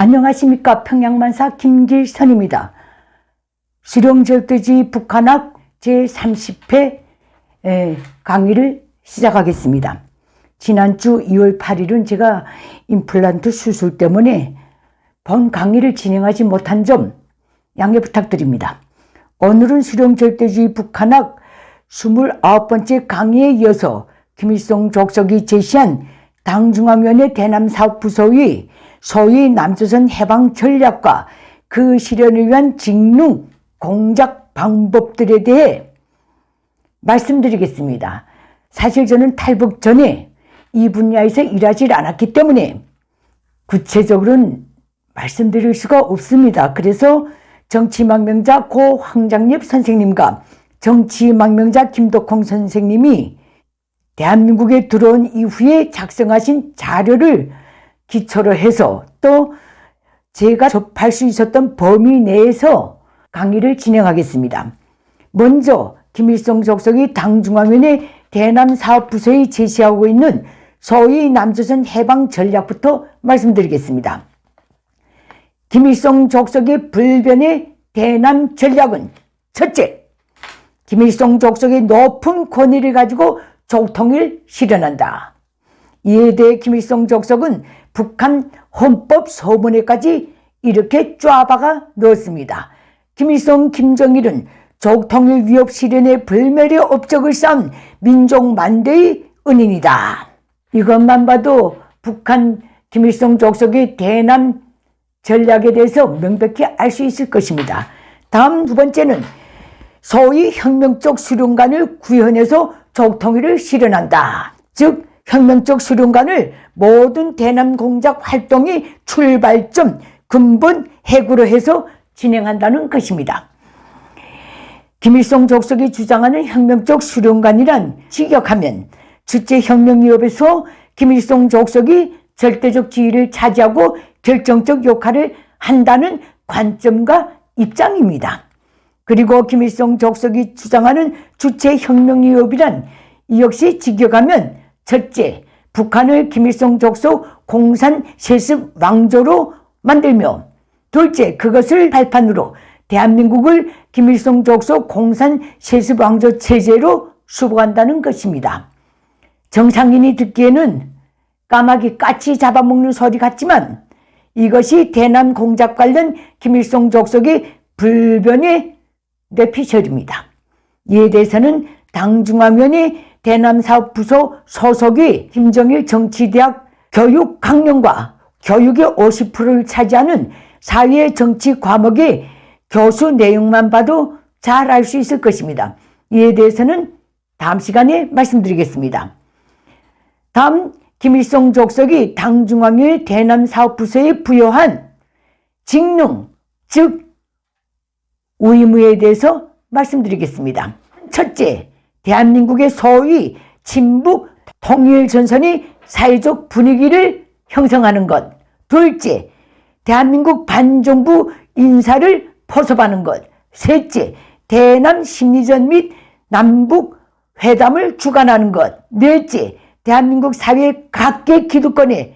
안녕하십니까 평양만사 김길선입니다. 수령절대지 북한학 제30회 강의를 시작하겠습니다. 지난주 2월 8일은 제가 임플란트 수술 때문에 본 강의를 진행하지 못한 점 양해 부탁드립니다. 오늘은 수령절대주의 북한학 29번째 강의에 이어서 김일성 족석이 제시한 당중앙위원회 대남사업부서의 소위 남조선 해방 전략과 그 실현을 위한 직능 공작 방법들에 대해 말씀드리겠습니다. 사실 저는 탈북 전에 이 분야에서 일하지 않았기 때문에 구체적으로는 말씀드릴 수가 없습니다. 그래서 정치망명자 고 황장립 선생님과 정치망명자 김덕홍 선생님이 대한민국에 들어온 이후에 작성하신 자료를 기초로 해서 또 제가 접할 수 있었던 범위 내에서 강의를 진행하겠습니다. 먼저 김일성 족석이 당중앙위원회 대남사업부서에 제시하고 있는 소위 남조선 해방 전략부터 말씀드리겠습니다. 김일성 족석의 불변의 대남 전략은 첫째, 김일성 족석의 높은 권위를 가지고 족통을 실현한다. 이에 대해 김일성 족석은 북한 헌법 소문에까지 이렇게 쫙박아 넣었습니다. 김일성, 김정일은 족통일 위협 실현에 불멸의 업적을 쌓은 민족 만대의 은인이다. 이것만 봐도 북한 김일성 족속의 대남 전략에 대해서 명백히 알 수 있을 것입니다. 다음 두 번째는 소위 혁명적 수련관을 구현해서 족통일을 실현한다. 즉 혁명적 수련관을 모든 대남 공작 활동의 출발점, 근본, 핵으로 해서 진행한다는 것입니다. 김일성 족속이 주장하는 혁명적 수련관이란 직역하면 주체 혁명위협에서 김일성 족속이 절대적 지위를 차지하고 결정적 역할을 한다는 관점과 입장입니다. 그리고 김일성 족속이 주장하는 주체 혁명위협이란 이 역시 직역하면 첫째, 북한을 김일성 족속 공산 세습 왕조로 만들며 둘째, 그것을 발판으로 대한민국을 김일성 족속 공산 세습 왕조 체제로 수복한다는 것입니다. 정상인이 듣기에는 까마귀 까치 잡아먹는 소리 같지만 이것이 대남 공작 관련 김일성 족속의 불변의 내피셜입니다. 이에 대해서는 당중앙위원회 대남사업부서 소속의 김정일 정치대학 교육학년과 교육의 50%를 차지하는 사회 정치 과목의 교수 내용만 봐도 잘 알 수 있을 것입니다. 이에 대해서는 다음 시간에 말씀드리겠습니다. 다음 김일성 족속이 당중앙위 대남사업부서에 부여한 직능, 즉 의무에 대해서 말씀드리겠습니다. 첫째, 대한민국의 소위 친북 통일 전선이 사회적 분위기를 형성하는 것. 둘째, 대한민국 반정부 인사를 포섭하는 것. 셋째, 대남 심리전 및 남북 회담을 주관하는 것. 넷째, 대한민국 사회 각계 기득권의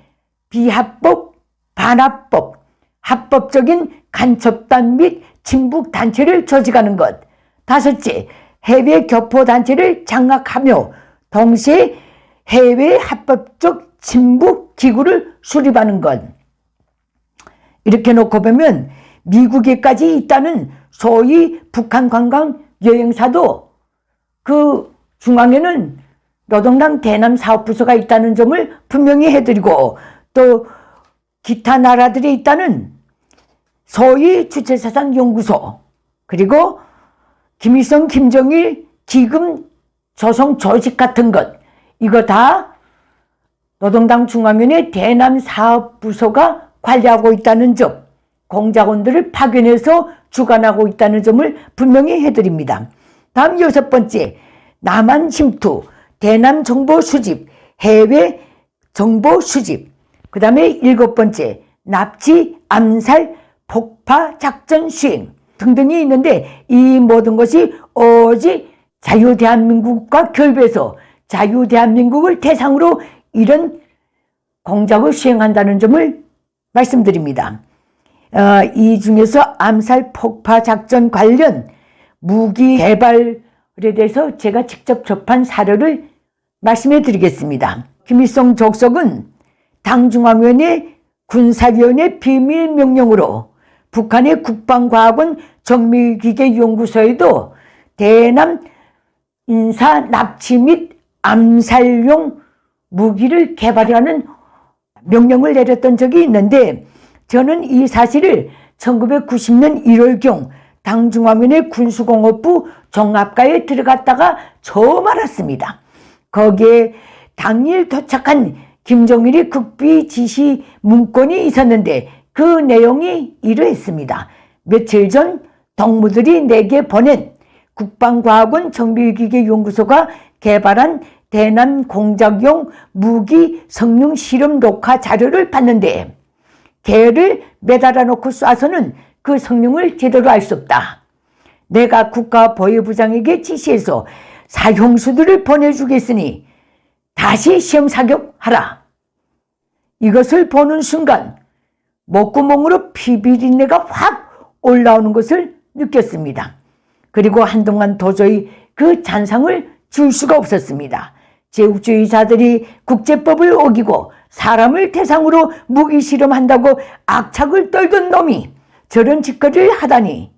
비합법, 반합법, 합법적인 간첩단 및 친북 단체를 조직하는 것. 다섯째, 해외 교포 단체를 장악하며 동시에 해외 합법적 친북 기구를 수립하는 것. 이렇게 놓고 보면 미국에까지 있다는 소위 북한 관광 여행사도 그 중앙에는 노동당 대남 사업부서가 있다는 점을 분명히 해드리고 또 기타 나라들이 있다는 소위 주체사상 연구소 그리고 김일성, 김정일, 기금, 조성 조직 같은 것 이거 다 노동당 중앙위원회 대남 사업부서가 관리하고 있다는 점, 공작원들을 파견해서 주관하고 있다는 점을 분명히 해드립니다. 다음 여섯 번째, 남한 침투, 대남 정보 수집, 해외 정보 수집. 그 다음에 일곱 번째, 납치, 암살, 폭파 작전 수행 등등이 있는데 이 모든 것이 오직 자유대한민국과 결부해서 자유대한민국을 대상으로 이런 공작을 수행한다는 점을 말씀드립니다. 어, 이 중에서 암살 폭파 작전 관련 무기 개발에 대해서 제가 직접 접한 사례를 말씀해 드리겠습니다. 김일성 족속은 당중앙위원회 군사위원회 비밀 명령으로 북한의 국방과학원 정밀기계연구소에도 대남 인사 납치 및 암살용 무기를 개발하는 명령을 내렸던 적이 있는데 저는 이 사실을 1990년 1월경 당중앙위원회 군수공업부 종합과에 들어갔다가 처음 알았습니다. 거기에 당일 도착한 김정일이 극비 지시 문건이 있었는데 그 내용이 이러했습니다. 며칠 전 동무들이 내게 보낸 국방과학원 정밀기계연구소가 개발한 대남 공작용 무기 성능 실험 녹화 자료를 봤는데 개를 매달아 놓고 쏴서는 그 성능을 제대로 알 수 없다. 내가 국가보위부장에게 지시해서 사형수들을 보내주겠으니 다시 시험 사격하라. 이것을 보는 순간 목구멍으로 피비린내가 확 올라오는 것을 느꼈습니다. 그리고 한동안 도저히 그 잔상을 줄 수가 없었습니다. 제국주의자들이 국제법을 어기고 사람을 대상으로 무기 실험한다고 악착을 떨던 놈이 저런 짓거리를 하다니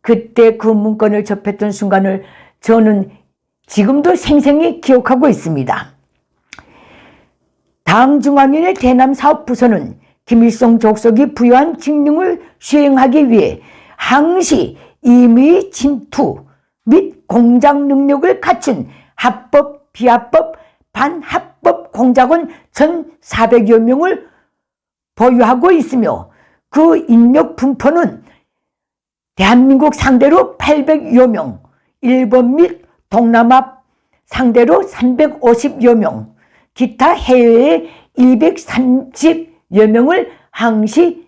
그때 그 문건을 접했던 순간을 저는 지금도 생생히 기억하고 있습니다. 당중앙위원회 대남사업부서는 김일성 족속이 부여한 직능을 수행하기 위해 항시 임의 침투 및 공작 능력을 갖춘 합법, 비합법, 반합법 공작원 1,400여 명을 보유하고 있으며 그 인력 분포는 대한민국 상대로 800여 명, 일본 및 동남아 상대로 350여 명, 기타 해외에 230 여 명을 항시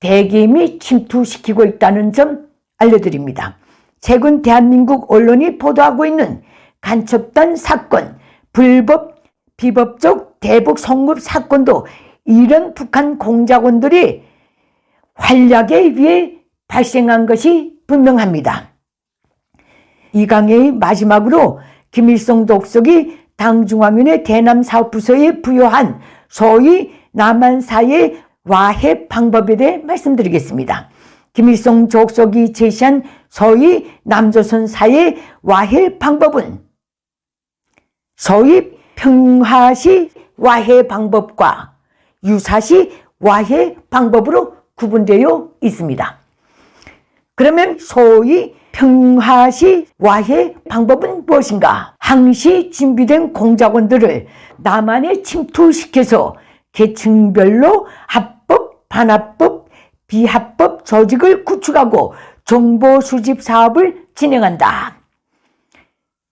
대기임이 침투시키고 있다는 점 알려드립니다. 최근 대한민국 언론이 보도하고 있는 간첩단 사건, 불법, 비법적 대북 송급 사건도 이런 북한 공작원들이 활약에 의해 발생한 것이 분명합니다. 이 강의 마지막으로 김일성 독석이 당중앙위원회 대남사업부서에 부여한 소위 남한사의 와해 방법에 대해 말씀드리겠습니다. 김일성 족속이 제시한 소위 남조선사의 와해 방법은 소위 평화시 와해 방법과 유사시 와해 방법으로 구분되어 있습니다. 그러면 소위 평화시 와해 방법은 무엇인가? 항시 준비된 공작원들을 남한에 침투시켜서 계층별로 합법, 반합법, 비합법 조직을 구축하고 정보 수집 사업을 진행한다.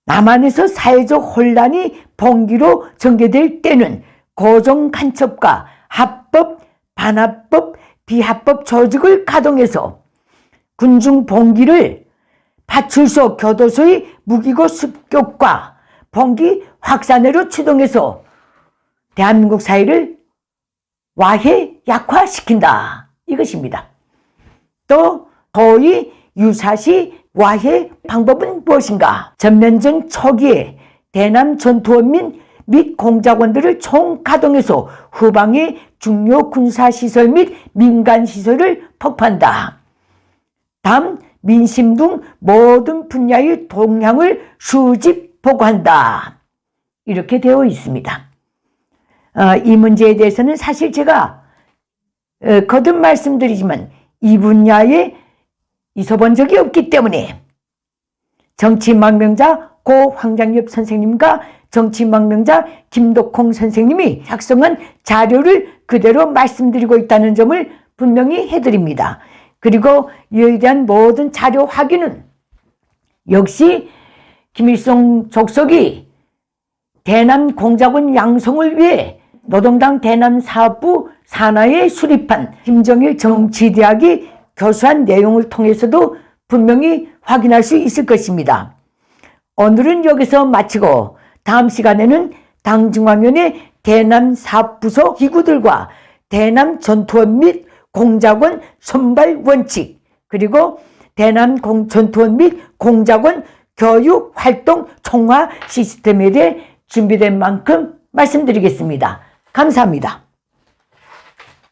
남한에서 사회적 혼란이 봉기로 전개될 때는 고정 간첩과 합법, 반합법, 비합법 조직을 가동해서 군중 봉기를 파출소, 교도소의 무기고 습격과 봉기 확산으로 추동해서 대한민국 사회를 와해 약화시킨다. 이것입니다. 또 도의 유사시 와해 방법은 무엇인가? 전면전 초기에 대남 전투원민 및 공작원들을 총가동해서 후방의 중요 군사시설 및 민간시설을 폭파한다. 다음 민심 등 모든 분야의 동향을 수집 보고한다. 이렇게 되어 있습니다. 어, 이 문제에 대해서는 사실 제가 어, 거듭 말씀드리지만 이 분야에 있어본 적이 없기 때문에 정치망명자 고 황장엽 선생님과 정치망명자 김덕홍 선생님이 작성한 자료를 그대로 말씀드리고 있다는 점을 분명히 해드립니다. 그리고 이에 대한 모든 자료 확인은 역시 김일성 족속이 대남 공작원 양성을 위해 노동당 대남 사업부 산하에 수립한 김정일 정치대학이 교수한 내용을 통해서도 분명히 확인할 수 있을 것입니다. 오늘은 여기서 마치고 다음 시간에는 당중앙위원회 대남 사업부서 기구들과 대남 전투원 및 공작원 선발 원칙 그리고 대남 공, 전투원 및 공작원 교육 활동 총화 시스템에 대해 준비된 만큼 말씀드리겠습니다. 감사합니다.